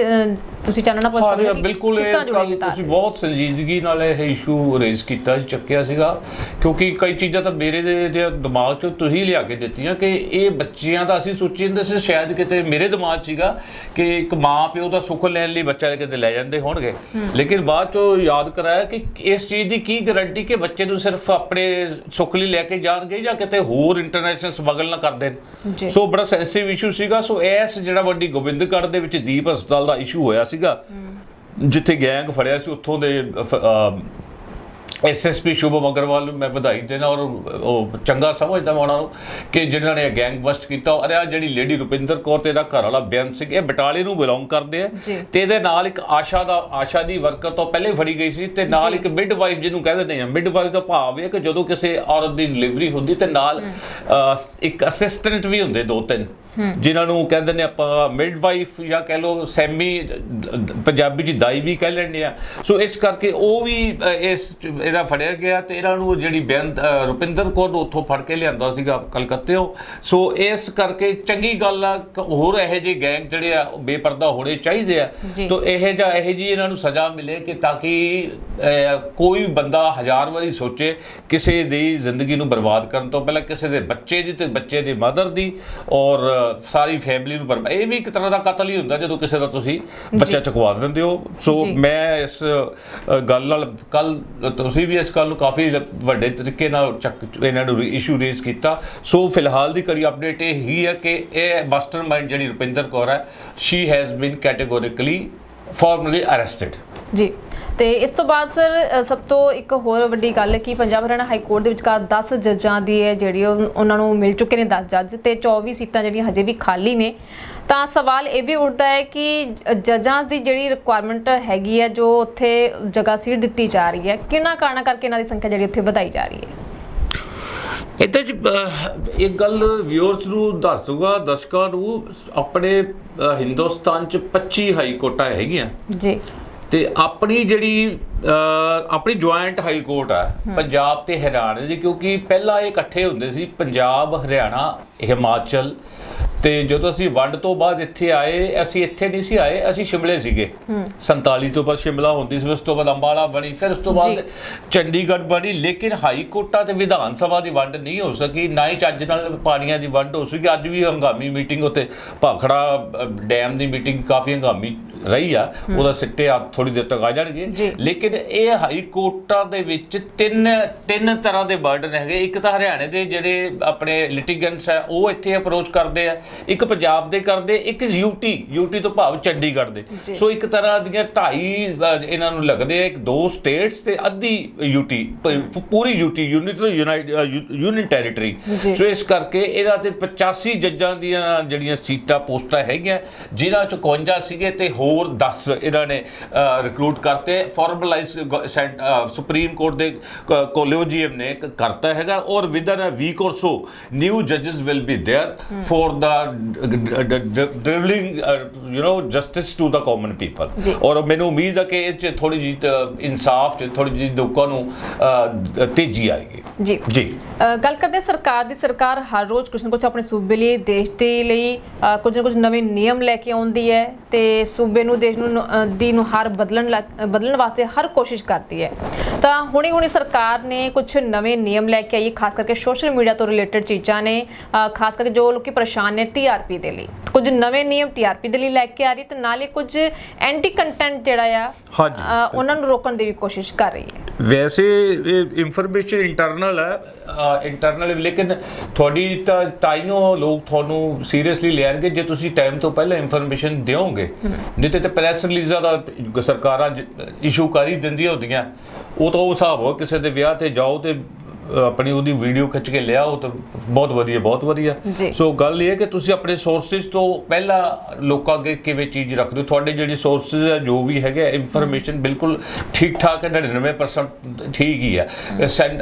ਤੁਸੀਂ ਚਾਨਣਾ ਹਾਂ ਪਸੰਦ ਜੀ, ਬਿਲਕੁਲ ਇਹ ਤੁਸੀਂ ਬਹੁਤ ਸੰਜੀਦਗੀ ਨਾਲ ਇਹ ਇਸ਼ੂ ਰੇਜ਼ ਕੀਤਾ ਚੱਕਿਆ ਸੀਗਾ। ਕਿਉਂਕਿ ਕਈ ਚੀਜ਼ਾਂ ਤਾਂ ਮੇਰੇ ਦੇ ਦੇ ਦਿਮਾਗ 'ਚ ਤੁਸੀਂ ਲਿਆ ਕੇ ਦਿੱਤੀਆਂ ਕਿ ਇਹ ਬੱਚਿਆਂ ਦਾ ਅਸੀਂ ਸੋਚੀ ਜਾਂਦੇ ਸੀ ਸ਼ਾਇਦ ਕਿਤੇ ਮੇਰੇ ਦਿਮਾਗ 'ਚ ਸੀਗਾ ਕਿ ਇੱਕ ਮਾਂ ਪਿਓ ਦਾ ਸੁੱਖ ਲੈਣ ਲਈ ਬੱਚਾ ਕਿਤੇ ਲੈ ਜਾਂਦੇ ਹੋਣਗੇ। ਲੇਕਿਨ ਬਾਅਦ 'ਚੋਂ ਯਾਦ ਕਰਾਇਆ ਕਿ ਇਸ ਚੀਜ਼ ਦੀ ਕੀ ਗਾਰੰਟੀ ਕਿ ਬੱਚੇ ਨੂੰ ਸਿਰਫ ਆਪਣੇ ਸੁੱਖ ਲਈ ਲੈ ਕੇ ਜਾਣਗੇ ਜਾਂ ਕਿਤੇ ਹੋਰ ਇੰਟਰਨੈਸ਼ਨਲ ਸਮਗਲ ਨਾ ਕਰ ਜੀ। ਦੇਣ ਸੋ ਬੜਾ ਸੈਂਸਿਟਿਵ ਇਸ਼ੂ ਸੀਗਾ। ਸੋ ਇਸ ਜਿਹੜਾ ਵੱਡੀ ਗੋਬਿੰਦਗੜ੍ਹ ਦੇ ਵਿੱਚ ਦੀਪ ਹਸਪਤਾਲ ਦਾ ਇਸ਼ੂ ਹੋਇਆ ਸੀਗਾ ਜਿੱਥੇ ਗੈਂਗ ਫੜਿਆ ਸੀ ਉੱਥੋਂ ਦੇ ਐਸਐਸਪੀ ਸ਼ੁਭਮ ਅਗਰਵਾਲ ਨੂੰ ਮੈਂ ਵਧਾਈ ਦੇਣਾ ਔਰ ਉਹ ਚੰਗਾ ਸਮਝਦਾ ਮੈਂ ਉਹਨਾਂ ਨੂੰ ਕਿ ਜਿਨ੍ਹਾਂ ਨੇ ਗੈਂਗ ਬਸਟ ਕੀਤਾ ਔਰ ਇਹ ਜਿਹੜੀ ਲੇਡੀ ਰੁਪਿੰਦਰ ਕੌਰ ਤੇ ਇਹਦਾ ਘਰ ਵਾਲਾ ਬੇਅੰਤ ਸਿੰਘ ਇਹ ਬਟਾਲੇ ਨੂੰ ਬਿਲੋਂਗ ਕਰਦੇ ਆ। ਤੇ ਇਹਦੇ ਨਾਲ ਇੱਕ ਆਸ਼ਾ ਦਾ ਆਸ਼ਾ ਦੀ ਵਰਕਰ ਤੋਂ ਪਹਿਲੇ ਫੜੀ ਗਈ ਸੀ ਤੇ ਨਾਲ। ਇੱਕ ਮਿਡਵਾਈਫ ਜਿਹਨੂੰ ਕਹਿੰਦੇ ਨੇ ਮਿਡਵਾਈਫ ਦਾ ਭਾਵ ਇਹ ਕਿ ਜਦੋਂ ਕਿਸੇ ਔਰਤ ਦੀ ਡਿਲੀਵਰੀ ਹੁੰਦੀ ਤੇ ਨਾਲ ਇੱਕ ਅਸਿਸਟੈਂਟ ਵੀ ਹੁੰਦੇ ਦੋ ਤਿੰਨ ਜਿਨ੍ਹਾਂ ਨੂੰ ਕਹਿੰਦੇ ਨੇ ਆਪਾਂ ਮਿਡਵਾਈਫ ਜਾਂ ਕਹਿ ਲਓ ਸੈਮੀ ਪੰਜਾਬੀ ਚ ਦਾਈ ਵੀ ਕਹਿ ਲੈਂਦੇ ਆ। ਸੋ ਇਸ ਕਰਕੇ ਉਹ ਵੀ ਇਸ ਇਹਦਾ ਫੜਿਆ ਗਿਆ ਤੇ ਇਹਨਾਂ ਨੂੰ ਜਿਹੜੀ ਬੇਅੰਤ ਰੁਪਿੰਦਰ ਕੌਰ ਨੂੰ ਉੱਥੋਂ ਫੜ ਕੇ ਲਿਆਂਦਾ ਸੀਗਾ ਕਲਕੱਤੇੋਂ ਸੋ ਇਸ ਕਰਕੇ ਚੰਗੀ ਗੱਲ ਆ ਹੋਰ ਇਹੋ ਜਿਹੇ ਗੈਂਗ ਜਿਹੜੇ ਆ ਬੇਪਰਦਾ ਹੋਣੇ ਚਾਹੀਦੇ ਆ। ਤੋ ਇਹ ਜਾਂ ਇਹ ਜੀ ਇਹਨਾਂ ਨੂੰ ਸਜ਼ਾ ਮਿਲੇ ਕਿ ਤਾਂ ਕਿ ਕੋਈ ਬੰਦਾ ਹਜ਼ਾਰ ਵਾਰੀ ਸੋਚੇ ਕਿਸੇ ਦੀ ਜ਼ਿੰਦਗੀ ਨੂੰ ਬਰਬਾਦ ਕਰਨ ਤੋਂ ਪਹਿਲਾਂ ਕਿਸੇ ਦੇ ਬੱਚੇ ਦੀ ਤੇ ਬੱਚੇ ਦੇ ਮਦਰ ਦੀ ਔਰ ਸਾਰੀ ਫੈਮਿਲੀ ਨੂੰ ਬਰਬਾਦ ਇਹ ਵੀ ਇੱਕ ਤਰ੍ਹਾਂ ਦਾ ਕਤਲ ਹੀ ਹੁੰਦਾ ਜਦੋਂ ਕਿਸੇ ਦਾ ਤੁਸੀਂ ਬੱਚਾ ਚੁਕਵਾ ਦਿੰਦੇ ਹੋ। ਸੋ। ਮੈਂ ਇਸ ਗੱਲ ਨਾਲ ਕੱਲ ਤੁਸੀਂ ਵੀ ਇਸ ਗੱਲ ਨੂੰ ਕਾਫੀ ਵੱਡੇ ਤਰੀਕੇ ਨਾਲ ਚੱਕ ਇਹਨਾਂ ਨੂੰ ਇਸ਼ੂ ਰੇਜ਼ ਕੀਤਾ। ਸੋ ਫਿਲਹਾਲ ਦੀ ਕੜੀ ਅਪਡੇਟ ਇਹ ਹੀ ਹੈ ਕਿ ਇਹ ਮਾਸਟਰਮਾਈਂਡ ਜਿਹੜੀ ਰੁਪਿੰਦਰ ਕੌਰ ਹੈ she has been categorically formally arrested ji. ਤੇ ਇਸ ਤੋਂ ਬਾਅਦ ਸਰ ਸਭ ਤੋਂ ਇੱਕ ਹੋਰ ਵੱਡੀ ਗੱਲ ਕਿ ਪੰਜਾਬ ਹਰਿਆਣਾ ਹਾਈ ਕੋਰਟ ਦੇ ਵਿਚਕਾਰ 10 ਜੱਜਾਂ ਦੀ ਹੈ ਜਿਹੜੀ ਉਹ- ਉਹਨਾਂ ਨੂੰ ਮਿਲ ਚੁੱਕੇ ਨੇ 10 ਜੱਜ ਤੇ 24 ਸੀਟਾਂ ਜਿਹੜੀਆਂ ਹਜੇ ਵੀ ਖਾਲੀ ਨੇ। ਤਾਂ ਸਵਾਲ ਇਹ ਵੀ ਉੱਠਦਾ ਹੈ ਕਿ ਜੱਜਾਂ ਦੀ ਜਿਹੜੀ ਰਿਕੁਆਇਰਮੈਂਟ ਹੈਗੀ ਹੈ ਜੋ ਉੱਥੇ ਜਗ੍ਹਾ ਸੀਟ ਦਿੱਤੀ ਜਾ ਰਹੀ ਹੈ ਕਿਹਨਾਂ ਕਾਰਨਾਂ ਕਰਕੇ ਇਹਨਾਂ ਦੀ ਸੰਖਿਆ ਜਿਹੜੀ ਉੱਥੇ ਵਧਾਈ ਜਾ ਰਹੀ ਹੈ? ਅਹ, ਇੱਕ ਗੱਲ ਵਿਊਅਰਸ ਨੂੰ ਦੱਸ ਦੂੰਗਾ ਦਰਸ਼ਕਾਂ ਨੂੰ ਆਪਣੇ ਹਿੰਦੁਸਤਾਨ ਚ 25 ਹਾਈ ਕੋਰਟਾਂ ਹੈਗੀਆਂ। ਜੀ। ਤੇ ਆਪਣੀ ਜਿਹੜੀ ਆਪਣੀ ਜੁਆਇੰਟ ਹਾਈ ਕੋਰਟ ਆ ਪੰਜਾਬ ਤੇ ਹਰਿਆਣਾ ਦੀ ਕਿਉਂਕਿ ਪਹਿਲਾਂ ਇਹ ਇਕੱਠੇ ਹੁੰਦੇ ਸੀ ਪੰਜਾਬ ਹਰਿਆਣਾ ਹਿਮਾਚਲ ਤੇ ਜਦੋਂ ਅਸੀਂ ਵੰਡ ਤੋਂ ਬਾਅਦ ਇੱਥੇ ਆਏ ਅਸੀਂ ਇੱਥੇ ਨਹੀਂ ਸੀ ਆਏ ਅਸੀਂ ਸ਼ਿਮਲੇ ਸੀਗੇ। 47 ਤੋਂ ਬਾਅਦ ਸ਼ਿਮਲਾ ਹੁੰਦੀ ਸੀ ਉਸ ਤੋਂ ਬਾਅਦ ਅੰਬਾਲਾ ਬਣੀ ਫਿਰ ਉਸ ਤੋਂ। ਬਾਅਦ ਚੰਡੀਗੜ੍ਹ ਬਣੀ ਲੇਕਿਨ ਹਾਈ ਕੋਰਟਾਂ ਤੇ ਵਿਧਾਨ ਸਭਾ ਦੀ ਵੰਡ ਨਹੀਂ ਹੋ ਸਕੀ ਨਾ ਹੀ ਚੱਜ ਨਾਲ ਪਾਣੀਆਂ ਦੀ ਵੰਡ ਹੋ ਸਕੀ ਅੱਜ ਵੀ ਹੰਗਾਮੀ ਮੀਟਿੰਗ ਉੱਤੇ ਭਾਖੜਾ ਡੈਮ ਦੀ ਮੀਟਿੰਗ ਕਾਫੀ ਹੰਗਾਮੀ ਰਹੀ ਆ ਉਹਦਾ ਸਿੱਟੇ ਆ ਥੋੜੀ ਦੇਰ ਤੱਕ ਆ। ਜਾਣਗੇ। ਲੇਕਿਨ ਇਹ ਹਾਈ ਕੋਰਟਾਂ ਦੇ ਵਿੱਚ ਤਿੰਨ ਤਿੰਨ ਤਰ੍ਹਾਂ ਦੇ ਬਰਡਨ ਹੈਗੇ। ਇੱਕ ਤਾਂ ਹਰਿਆਣੇ ਦੇ ਜਿਹੜੇ ਆਪਣੇ ਲਿਟੀਗੈਂਟਸ ਆ ਉਹ ਇੱਥੇ ਅਪਰੋਚ ਕਰਦੇ ਆ। ਇੱਕ ਪੰਜਾਬ ਦੇ ਕਰਦੇ ਇੱਕ ਯੂਟੀ ਯੂਟੀ ਤੋਂ ਭਾਵ ਚੰਡੀਗੜ੍ਹ ਦੇ। ਸੋ ਇੱਕ ਤਰ੍ਹਾਂ ਦੀਆਂ ਢਾਈ ਇਹਨਾਂ ਨੂੰ ਲੱਗਦੇ ਆ ਇੱਕ ਦੋ ਸਟੇਟਸ ਤੇ ਅੱਧੀ ਯੂਟੀ ਪੂਰੀ UT unit unit territory. So ਇਸ ਕਰਕੇ ਇਹਨਾਂ ਤੇ 85 ਜੱਜਾਂ ਦੀਆਂ ਜਿਹੜੀਆਂ ਸੀਟਾਂ ਪੋਸਟਾਂ ਹੈਗੀਆਂ ਜਿਨ੍ਹਾਂ ਚ 51 ਸੀਗੇ ਤੇ ਹੋਰ 10 ਇਹਨਾਂ ਨੇ ਰਿਕਰੂਟ ਕਰਤੇ। ਫਾਰਮਲਾਈਜ਼ ਸੁਪਰੀਮ ਕੋਰਟ ਦੇ ਕੋਲੀਜੀਅਮ ਨੇ ਕਰਤਾ ਹੈਗਾ ਔਰ ਵਿਦਨ ਅ ਵੀਕ অর so new ਜੱਜਸ will be there for the delivering you know justice to the common people ਔਰ ਮੈਨੂੰ ਉਮੀਦ ਹੈ ਕਿ ਇਹ ਚ ਥੋੜੀ ਜੀ ਇਨਸਾਫ ਚ ਥੋੜੀ ਜੀ ਲੋਕਾਂ ਨੂੰ ਤੇਜ਼ੀ ਆਏਗੀ। ਜੀ। ਜੀ। ਗੱਲ ਕਰਦੇ ਸਰਕਾਰ ਦੀ। ਸਰਕਾਰ ਹਰ ਰੋਜ਼ ਕੁਛ ਨਾ ਕੁਛ ਆਪਣੇ ਸੂਬੇ ਲਈ ਦੇਸ਼ ਦੇ ਲਈ ਕੁਝ ਨਾ ਕੁਝ ਨਵੇਂ ਨਿਯਮ ਲੈ ਕੇ ਆਉਂਦੀ ਹੈ ਤੇ ਸੂਬੇ ਨੂੰ ਦੇਸ਼ ਨੂੰ ਦੀ ਨੁਹਾਰ ਬਦਲਣ ਬਦਲਣ ਵਾਸਤੇ ਹਰ ਕੋਸ਼ਿਸ਼ ਕਰਦੀ ਹੈ। ਤਾਂ ਹੁਣੀ ਹੁਣੀ ਸਰਕਾਰ ਨੇ ਕੁਝ ਨਵੇਂ ਨਿਯਮ ਲੈ ਕੇ ਆਈ ਖਾਸ ਕਰਕੇ ਸੋਸ਼ਲ ਮੀਡੀਆ ਤੋਂ ਰਿਲੇਟਡ ਚੀਜ਼ਾਂ ਨੇ ਖਾਸ ਕਰਕੇ ਜੋ ਲੋਕੀ ਪਰੇਸ਼ਾਨ ਨੇ ਟੀਆਰਪੀ ਦੇ ਲਈ। ਕੁਝ ਨਵੇਂ ਨਿਯਮ ਟੀਆਰਪੀ ਦੇ ਲਈ ਲੈ ਕੇ ਆ ਰਹੀ ਤੇ ਨਾਲੇ ਕੁਝ ਐਂਟੀ ਕੰਟੈਂਟ ਜਿਹੜਾ ਆ ਉਹਨਾਂ ਨੂੰ ਰੋਕਣ ਦੀ ਵੀ ਕੋਸ਼ਿਸ਼ ਕਰ ਰਹੀ ਹੈ। ਵੈਸੇ ਇਨਫੋਰਮੇਸ਼ਨ ਇੰਟਰਨਲ ਹੈ ਇੰਟਰਨਲ ਲੇਕਿਨ ਤੁਹਾਡੀ ਤਾਂ ਤਾਈਓ ਲੋਕ ਤੁਹਾਨੂੰ ਸੀਰੀਅਸਲੀ ਲੈਣਗੇ ਜੇ ਤੁਸੀਂ ਟਾਈਮ ਤੋਂ ਪਹਿਲਾਂ ਇਨਫੋਰਮੇਸ਼ਨ ਦਿਓਗੇ ਨਹੀਂ ਤੇ ਪ੍ਰੈਸ ਰਿਲੀਜ਼ਾਂ ਦਾ ਸਰਕਾਰਾਂ ਇਸ਼ੂ ਕਰ ਹੀ ਦਿੰਦੀਆਂ ਹੁੰਦੀਆਂ। ਉਹ ਤਾਂ ਉਹ ਹਿਸਾਬ ਹੋ ਕਿਸੇ ਦੇ ਵਿਆਹ ਤੇ ਜਾਓ ਤੇ ਆਪਣੀ ਉਹਦੀ ਵੀਡੀਓ ਖਿੱਚ ਕੇ ਲਿਆਓ ਤਾਂ ਬਹੁਤ ਵਧੀਆ ਬਹੁਤ ਵਧੀਆ। ਸੋ ਗੱਲ ਇਹ ਹੈ ਕਿ ਤੁਸੀਂ ਆਪਣੇ ਸੋਰਸਸ ਤੋਂ ਪਹਿਲਾਂ ਲੋਕਾਂ ਅੱਗੇ ਕਿਵੇਂ ਚੀਜ਼ ਰੱਖਦੇ ਹੋ? ਤੁਹਾਡੇ ਜਿਹੜੀ ਸੋਰਸਸ ਹੈ ਜੋ ਵੀ ਹੈਗੇ ਇਨਫੋਰਮੇਸ਼ਨ ਬਿਲਕੁਲ ਠੀਕ ਠਾਕ ਹੈ 99% ਠੀਕ ਹੀ ਹੈ।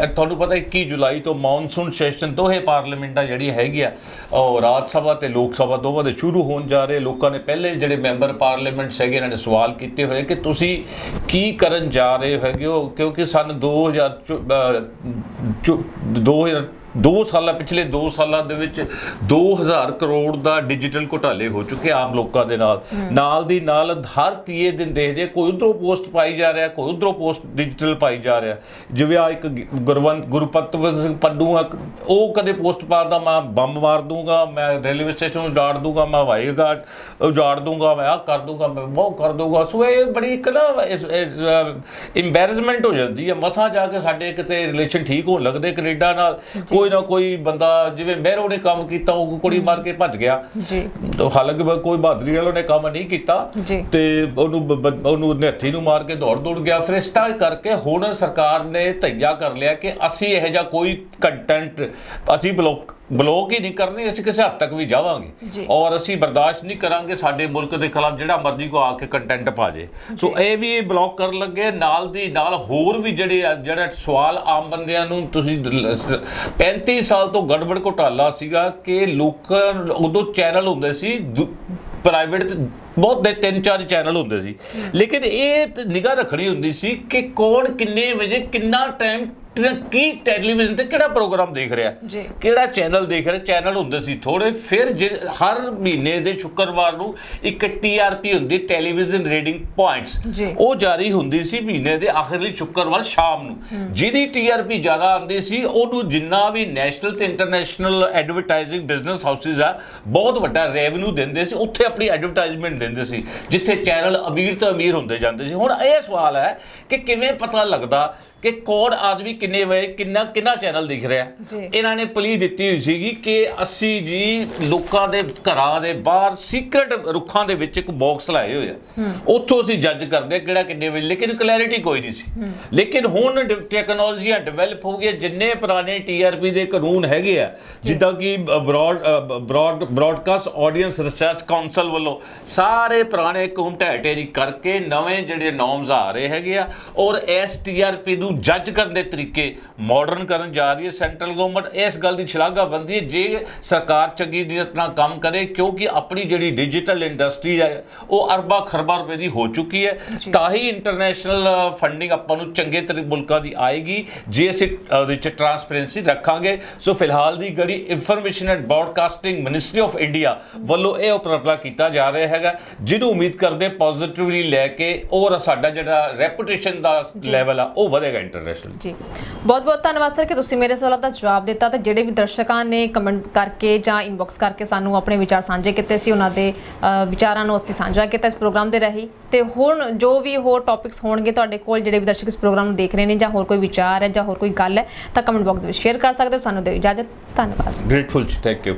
ਤੁਹਾਨੂੰ ਪਤਾ 21 ਜੁਲਾਈ ਤੋਂ ਮੌਨਸੂਨ ਸੈਸ਼ਨ ਦੋਹੇ ਪਾਰਲੀਮੈਂਟਾਂ ਜਿਹੜੀ ਹੈਗੀ ਆ ਉਹ ਰਾਜ ਸਭਾ ਤੇ ਲੋਕ ਸਭਾ ਦੋਵਾਂ ਦੇ ਸ਼ੁਰੂ ਹੋਣ ਜਾ ਰਹੇ। ਲੋਕਾਂ ਨੇ ਪਹਿਲੇ ਜਿਹੜੇ ਮੈਂਬਰ ਪਾਰਲੀਮੈਂਟ ਹੈਗੇ ਇਹਨਾਂ ਨੇ ਸਵਾਲ ਕੀਤੇ ਹੋਏ ਕਿ ਤੁਸੀਂ ਕੀ ਕਰਨ ਜਾ ਰਹੇ ਹੈਗੇ ਹੋ? ਕਿਉਂਕਿ ਸਨ 2000 ਚੌ- ਅਹ, ਚੌ- 2000 ਦੋ ਸਾਲਾਂ ਪਿਛਲੇ 2 ਸਾਲਾਂ ਦੇ ਵਿੱਚ 2000 ਕਰੋੜ ਦਾ ਡਿਜੀਟਲ ਘੁਟਾਲੇ ਹੋ ਚੁੱਕੇ ਆਮ ਲੋਕਾਂ ਦੇ ਨਾਲ। ਨਾਲ ਦੀ ਨਾਲ ਹਰ ਤੀਏ ਦਿਨ ਦੇਖਦੇ ਕੋਈ ਉਧਰੋਂ ਪੋਸਟ ਪਾਈ ਜਾ ਰਿਹਾ ਕੋਈ ਉਧਰੋਂ ਪੋਸਟ ਡਿਜੀਟਲ ਪਾਈ ਜਾ ਰਿਹਾ। ਜਿਵੇਂ ਆ ਇੱਕ ਗੁਰਵੰਤ ਗੁਰਪਤਵ ਸਿੰਘ ਪੰਡੂ ਆ ਉਹ ਕਦੇ ਪੋਸਟ ਪਾਦਾ ਮੈਂ ਬੰਬ ਮਾਰ ਦੂੰਗਾ ਮੈਂ ਰੇਲਵੇ ਸਟੇਸ਼ਨ ਨੂੰ ਉਜਾੜ ਦੂੰਗਾ ਮੈਂ ਹਵਾਈ ਗਾਰਡ ਉਜਾੜ ਦੂੰਗਾ ਮੈਂ ਆ ਕਰ ਦੂੰਗਾ ਮੈਂ ਉਹ ਕਰ ਦੂੰਗਾ। ਸੋ ਇਹ ਬੜੀ ਇੱਕ ਨਾ ਇੰਬੈਰਸਮੈਂਟ ਹੋ ਜਾਂਦੀ ਹੈ ਮਸਾਂ ਜਾ ਕੇ ਸਾਡੇ ਕਿਤੇ ਰਿਲੇਸ਼ਨ ਠੀਕ ਹੋਣ ਲੱਗਦੇ ਕੈਨੇਡਾ ਨਾਲ। ਕੋਈ ਕੋਈ ਨਾ ਕੋਈ ਬੰਦਾ ਜਿਵੇਂ ਮਹਿਰੋ ਨੇ ਕੰਮ ਕੀਤਾ ਉਹ ਕੁੜੀ ਮਾਰ ਕੇ ਭੱਜ ਗਿਆ। ਜੀ। ਤਾਂ ਹਾਲਾਂਕਿ ਕੋਈ ਬਹਾਦਰੀ ਵਾਲਾ ਨੇ ਕੰਮ ਨਹੀਂ ਕੀਤਾ। ਜੀ। ਤੇ ਉਹਨੂੰ ਉਹਨੂੰ ਨਿਹੱਥੀ ਨੂੰ ਮਾਰ ਕੇ ਦੌੜ ਦੌੜ ਗਿਆ। ਫਿਰ ਤਰ੍ਹਾਂ ਕਰਕੇ ਹੁਣ ਸਰਕਾਰ ਨੇ ਧਈਆ ਕਰ ਲਿਆ ਕਿ ਅਸੀਂ ਇਹੋ ਜਿਹਾ ਕੋਈ ਕੰਟੈਂਟ ਅਸੀਂ ਬਲੌਕ ਬਲੌਕ ਹੀ ਨਹੀਂ ਕਰਨੀ ਅਸੀਂ ਕਿਸੇ ਹੱਦ ਤੱਕ ਵੀ। ਜਾਵਾਂਗੇ। ਔਰ ਅਸੀਂ ਬਰਦਾਸ਼ਤ ਨਹੀਂ ਕਰਾਂਗੇ ਸਾਡੇ ਮੁਲਕ ਦੇ ਖਿਲਾਫ ਜਿਹੜਾ ਮਰਜ਼ੀ ਕੋ ਆ ਕੇ ਕੰਟੈਂਟ ਪਾ ਜੇ। ਸੋ ਇਹ ਵੀ ਬਲੌਕ ਕਰਨ ਲੱਗੇ ਨਾਲ ਦੀ ਨਾਲ ਹੋਰ ਵੀ ਜਿਹੜੇ ਆ- ਜਿਹੜਾ ਸਵਾਲ ਆਮ ਬੰਦਿਆਂ ਨੂੰ ਤੁਸੀਂ ਲ- ਸ- 35 ਸਾਲ ਤੋਂ ਗੜਬੜ ਘੁਟਾਲਾ ਸੀਗਾ ਕਿ ਲੋਕਾਂ ਉਦੋਂ ਚੈਨਲ ਹੁੰਦੇ ਸੀ ਪ੍ਰਾਈਵੇਟ ਬਹੁਤ ਦੇ ਤਿੰਨ ਚਾਰ ਚੈਨਲ ਹੁੰਦੇ ਸੀ। ਲੇਕਿਨ ਇਹ ਨਿਗਾਹ ਰੱਖਣੀ ਹੁੰਦੀ ਸੀ ਕਿ ਕੌਣ ਕਿੰਨੇ ਵਜੇ ਕਿੰਨਾ ਟਾਈਮ ਕੀ ਟੈਲੀਵਿਜ਼ਨ ਤੇ ਕਿਹੜਾ ਪ੍ਰੋਗਰਾਮ ਦੇਖ ਰਿਹਾ। ਕਿਹੜਾ ਚੈਨਲ ਦੇਖ ਰਿਹਾ? ਚੈਨਲ ਹੁੰਦੇ ਸੀ ਥੋੜੇ ਫਿਰ ਹਰ ਮਹੀਨੇ ਦੇ ਸ਼ੁੱਕਰਵਾਰ ਨੂੰ ਇੱਕ ਟੀਆਰਪੀ ਹੁੰਦੀ ਟੈਲੀਵਿਜ਼ਨ ਰੇਟਿੰਗ ਪੁਆਇੰਟਸ। ਉਹ ਜਾਰੀ ਹੁੰਦੀ ਸੀ ਮਹੀਨੇ ਦੇ ਆਖਰੀ ਸ਼ੁੱਕਰਵਾਰ ਸ਼ਾਮ ਨੂੰ। ਜਿਹਦੀ ਟੀਆਰਪੀ ਜ਼ਿਆਦਾ ਆਉਂਦੀ ਸੀ ਉਹਨੂੰ ਜਿੰਨਾ ਵੀ ਨੈਸ਼ਨਲ ਤੇ ਇੰਟਰਨੈਸ਼ਨਲ ਐਡਵਰਟਾਈਜ਼ਿੰਗ ਬਿਜ਼ਨਸ ਹਾਊਸਿਸ ਆ ਬਹੁਤ ਵੱਡਾ ਰੈਵਨਿਊ ਦਿੰਦੇ ਸੀ ਉੱਥੇ ਆਪਣੀ ਐਡਵਰਟਾਈਜ਼ਮੈਂਟ ਦਿੰਦੇ ਸੀ ਜਿੱਥੇ ਚੈਨਲ ਅਮੀਰ ਤੋਂ ਅਮੀਰ ਹੁੰਦੇ ਜਾਂਦੇ ਸੀ। ਹੁਣ ਇਹ ਸਵਾਲ ਹੈ ਕਿ ਕਿਵੇਂ ਪਤਾ ਲੱਗਦਾ ਕਿ ਕੌਣ ਆਦਮੀ ਕਿੰਨੇ ਵਜੇ ਕਿੰਨਾ ਕਿੰਨਾ ਚੈਨਲ ਦਿਖ ਰਿਹਾ। ਇਹਨਾਂ ਨੇ ਪਲੀ ਦਿੱਤੀ ਹੋਈ ਸੀਗੀ ਕਿ ਅਸੀਂ ਜੀ ਲੋਕਾਂ ਦੇ ਘਰਾਂ ਦੇ ਬਾਹਰ ਸੀਕ੍ਰੇਟ ਰੁੱਖਾਂ ਦੇ ਵਿੱਚ ਇੱਕ ਬਾਕਸ ਲਾਏ ਹੋਏ ਆ। ਉੱਥੋਂ ਅਸੀਂ ਜੱਜ ਕਰਦੇ ਆ ਕਿਹੜਾ ਕਿੰਨੇ ਵਜੇ ਲੇਕਿਨ ਕਲੈਰਿਟੀ ਕੋਈ ਨਹੀਂ ਸੀ। ਲੇਕਿਨ ਹੁਣ ਟੈਕਨੋਲੋਜੀਆਂ ਡਿਵੈਲਪ ਹੋ ਗਈਆਂ ਜਿੰਨੇ ਪੁਰਾਣੇ ਟੀਆਰਪੀ ਦੇ ਕਾਨੂੰਨ ਹੈਗੇ ਆ ਜਿੱਦਾਂ ਕਿ broad broad broadcast audience research council ਵੱਲੋਂ ਸਾਰੇ ਪੁਰਾਣੇ ਢੇਰੀ ਕਰਕੇ ਨਵੇਂ ਜਿਹੜੇ ਨੋਰਮਸ ਆ ਰਹੇ ਹੈਗੇ ਆ ਔਰ ਇਸ ਟੀਆਰਪੀ ਨੂੰ ਜੱਜ ਕਰਨ ਦੇ ਤਰੀਕੇ ਮਾਡਰਨ ਕਰਨ ਜਾ ਰਹੀ ਹੈ ਸੈਂਟਰਲ ਗਵਰਨਮੈਂਟ ਇਸ ਗੱਲ ਦੀ ਸ਼ਲਾਘਾ ਬੰਦੀ ਹੈ ਜੇ ਸਰਕਾਰ ਚੰਗੀ ਨੀਅਤ ਨਾਲ ਕੰਮ ਕਰੇ ਕਿਉਂਕਿ ਆਪਣੀ ਜਿਹੜੀ ਡਿਜੀਟਲ ਇੰਡਸਟਰੀ ਹੈ ਉਹ ਅਰਬਾਂ ਖਰਬਾਂ ਰੁਪਏ ਦੀ ਹੋ ਚੁੱਕੀ ਹੈ ਤਾਂ ਹੀ ਇੰਟਰਨੈਸ਼ਨਲ ਫੰਡਿੰਗ ਆਪਾਂ ਨੂੰ ਚੰਗੇ ਤਰੀਕੇ ਮੁਲਕਾਂ ਦੀ ਆਏਗੀ ਜੇ ਅਸੀਂ ਉਹਦੇ ਚ ਟਰਾਂਸਪੇਰੈਂਸੀ ਰੱਖਾਂਗੇ। ਸੋ ਫਿਲਹਾਲ ਦੀ ਗੜੀ information and broadcasting ministry of India ਵੱਲੋਂ ਇਹ ਉਪਰਾਲਾ ਕੀਤਾ ਜਾ ਰਿਹਾ ਹੈਗਾ ਜਿਹਨੂੰ ਉਮੀਦ ਕਰਦੇ ਪੋਜ਼ਿਟਿਵਲੀ ਲੈ ਕੇ ਔਰ ਸਾਡਾ ਜਿਹੜਾ ਰੈਪੂਟੇਸ਼ਨ ਦਾ ਲੈਵਲ ਆ ਉਹ ਵਧੇਗਾ। ਇੰਟਰਨੈਸ਼ਨਲ ਜੀ। ਬਹੁਤ ਬਹੁਤ ਧੰਨਵਾਦ ਸਰ ਕਿ ਤੁਸੀਂ ਮੇਰੇ ਸਵਾਲਾਂ ਦਾ ਜਵਾਬ ਦਿੱਤਾ ਤੇ ਜਿਹੜੇ ਵੀ ਦਰਸ਼ਕਾਂ ਨੇ ਕਮੈਂਟ ਕਰਕੇ ਜਾਂ ਇਨਬਾਕਸ ਕਰਕੇ ਸਾਨੂੰ ਆਪਣੇ ਵਿਚਾਰ ਸਾਂਝੇ ਕੀਤੇ ਸੀ ਉਹਨਾਂ ਦੇ ਵਿਚਾਰਾਂ ਨੂੰ ਅਸੀਂ ਸਾਂਝਾ ਕੀਤਾ ਇਸ ਪ੍ਰੋਗਰਾਮ ਦੇ ਰਹੀ। ਤੇ ਹੁਣ ਜੋ ਵੀ ਹੋਰ ਟੌਪਿਕਸ ਹੋਣਗੇ ਤੁਹਾਡੇ ਕੋਲ ਜਿਹੜੇ ਵੀ ਦਰਸ਼ਕ ਇਸ ਪ੍ਰੋਗਰਾਮ ਨੂੰ ਦੇਖ ਰਹੇ ਨੇ ਜਾਂ ਹੋਰ ਕੋਈ ਵਿਚਾਰ ਹੈ ਜਾਂ ਹੋਰ ਕੋਈ ਗੱਲ ਹੈ ਤਾਂ ਕਮੈਂਟ ਬਾਕਸ ਦੇ ਵਿੱਚ ਸ਼ੇਅਰ ਕਰ ਸਕਦੇ ਹੋ ਸਾਨੂੰ ਦਿਓ ਇਜਾਜ਼ਤ। ਧੰਨਵਾਦ। Grateful thank you